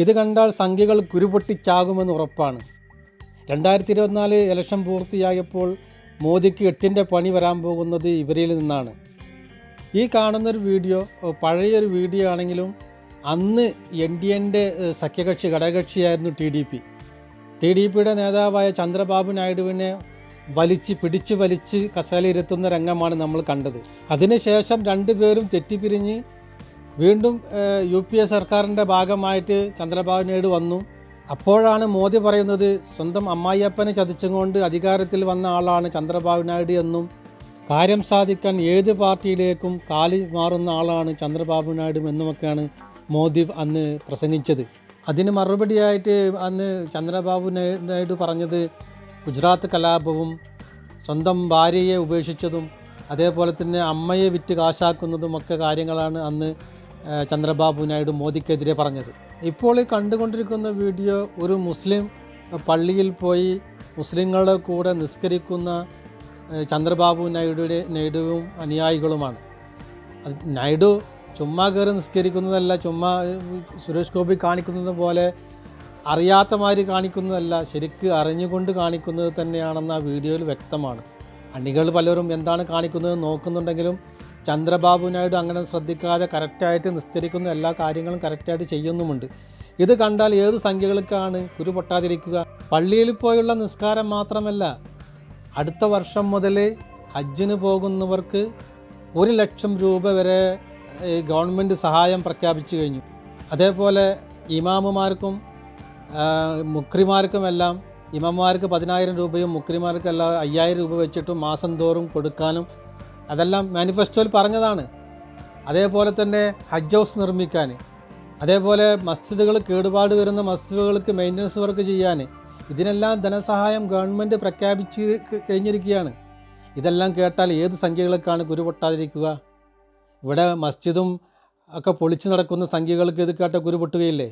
ഇത് കണ്ടാൽ സംഖ്യകൾ കുരുപൊട്ടിച്ചാകുമെന്ന് ഉറപ്പാണ്. രണ്ടായിരത്തി ഇരുപത്തിനാല് ഇലക്ഷൻ പൂർത്തിയായപ്പോൾ മോദിക്ക് എട്ടിന്റെ പണി വരാൻ പോകുന്നത് ഇവരിൽ നിന്നാണ്. ഈ കാണുന്നൊരു വീഡിയോ പഴയൊരു വീഡിയോ ആണെങ്കിലും അന്ന് എൻ ഡി എന്റെ സഖ്യകക്ഷി ഘടകകക്ഷിയായിരുന്നു T D P. T D പിയുടെ നേതാവായ ചന്ദ്രബാബു നായിഡുവിനെ വലിച്ച് പിടിച്ച് വലിച്ച് കസേലയിരുത്തുന്ന രംഗമാണ് നമ്മൾ കണ്ടത്. അതിനുശേഷം രണ്ടുപേരും തെറ്റിപ്പിരിഞ്ഞ് വീണ്ടും യു പി എ സർക്കാരിന്റെ ഭാഗമായിട്ട് ചന്ദ്രബാബു നായിഡു വന്നു. അപ്പോഴാണ് മോദി പറയുന്നത് സ്വന്തം അമ്മായിയപ്പനെ ചതിച്ചുകൊണ്ട് അധികാരത്തിൽ വന്ന ആളാണ് ചന്ദ്രബാബു നായിഡു എന്നും കാര്യം സാധിക്കാൻ ഏത് പാർട്ടിയിലേക്കും കാലി മാറുന്ന ആളാണ് ചന്ദ്രബാബു നായിഡു എന്നുമൊക്കെയാണ് മോദി അന്ന് പ്രസംഗിച്ചത്. അതിന് മറുപടിയായിട്ട് അന്ന് ചന്ദ്രബാബു നായി- നായിഡു പറഞ്ഞത് ഗുജറാത്ത് കലാപവും സ്വന്തം ഭാര്യയെ ഉപേക്ഷിച്ചതും അതേപോലെ തന്നെ അമ്മയെ വിറ്റ് കാശാക്കുന്നതും ഒക്കെ കാര്യങ്ങളാണ് അന്ന് ചന്ദ്രബാബു നായിഡു മോദിക്കെതിരെ പറഞ്ഞത്. ഇപ്പോൾ ഈ കണ്ടുകൊണ്ടിരിക്കുന്ന വീഡിയോ ഒരു മുസ്ലിം പള്ളിയിൽ പോയി മുസ്ലിങ്ങളുടെ കൂടെ നിസ്കരിക്കുന്ന ചന്ദ്രബാബു നായിഡുയുടെ നായിഡുവും അനുയായികളുമാണ്. അത് നായിഡു ചുമ്മാ കയറി നിസ്കരിക്കുന്നതല്ല ചുമ്മാ സുരേഷ് ഗോപി കാണിക്കുന്നത് പോലെ അറിയാത്ത കാണിക്കുന്നതല്ല ശരിക്ക് അറിഞ്ഞുകൊണ്ട് കാണിക്കുന്നത് തന്നെയാണെന്ന് ആ വീഡിയോയിൽ വ്യക്തമാണ്. അണികൾ പലരും എന്താണ് കാണിക്കുന്നത് നോക്കുന്നുണ്ടെങ്കിലും ചന്ദ്രബാബു നായിഡു അങ്ങനെ ശ്രദ്ധിക്കാതെ കറക്റ്റായിട്ട് നിസ്തരിക്കുന്ന എല്ലാ കാര്യങ്ങളും കറക്റ്റായിട്ട് ചെയ്യുന്നുമുണ്ട്. ഇത് കണ്ടാൽ ഏത് സംഖ്യകൾക്കാണ് കുരു പൊട്ടാതിരിക്കുക പള്ളിയിൽ പോയുള്ള നിസ്കാരം മാത്രമല്ല അടുത്ത വർഷം മുതൽ ഹജ്ജിന് പോകുന്നവർക്ക് ഒരു ലക്ഷം രൂപ വരെ ഗവൺമെന്റ് സഹായം പ്രഖ്യാപിച്ചു കഴിഞ്ഞു. അതേപോലെ ഇമാമുമാർക്കും മുക്രിമാർക്കുമെല്ലാം ഇമാമുമാർക്ക് പതിനായിരം രൂപയും മുക്രിമാർക്കെല്ലാം അയ്യായിരം രൂപ വെച്ചിട്ടും മാസം തോറും കൊടുക്കാനും അതെല്ലാം മാനിഫെസ്റ്റോയിൽ പറഞ്ഞതാണ്. അതേപോലെ തന്നെ ഹജ്ജ് ഹൗസ് നിർമ്മിക്കാൻ അതേപോലെ മസ്ജിദുകൾ കേടുപാട് വരുന്ന മസ്ജിദുകൾക്ക് മെയിന്റനൻസ് വർക്ക് ചെയ്യാൻ ഇതിനെല്ലാം ധനസഹായം ഗവൺമെന്റ് പ്രഖ്യാപിച്ച് കഴിഞ്ഞിരിക്കുകയാണ്. ഇതെല്ലാം കേട്ടാൽ ഏത് സംഖ്യകൾക്കാണ് കുരു പൊട്ടാതിരിക്കുക ഇവിടെ മസ്ജിദും ഒക്കെ പൊളിച്ചു നടക്കുന്ന സംഖ്യകൾക്ക് ഇത് കേട്ട കുരു പൊട്ടുകയില്ലേ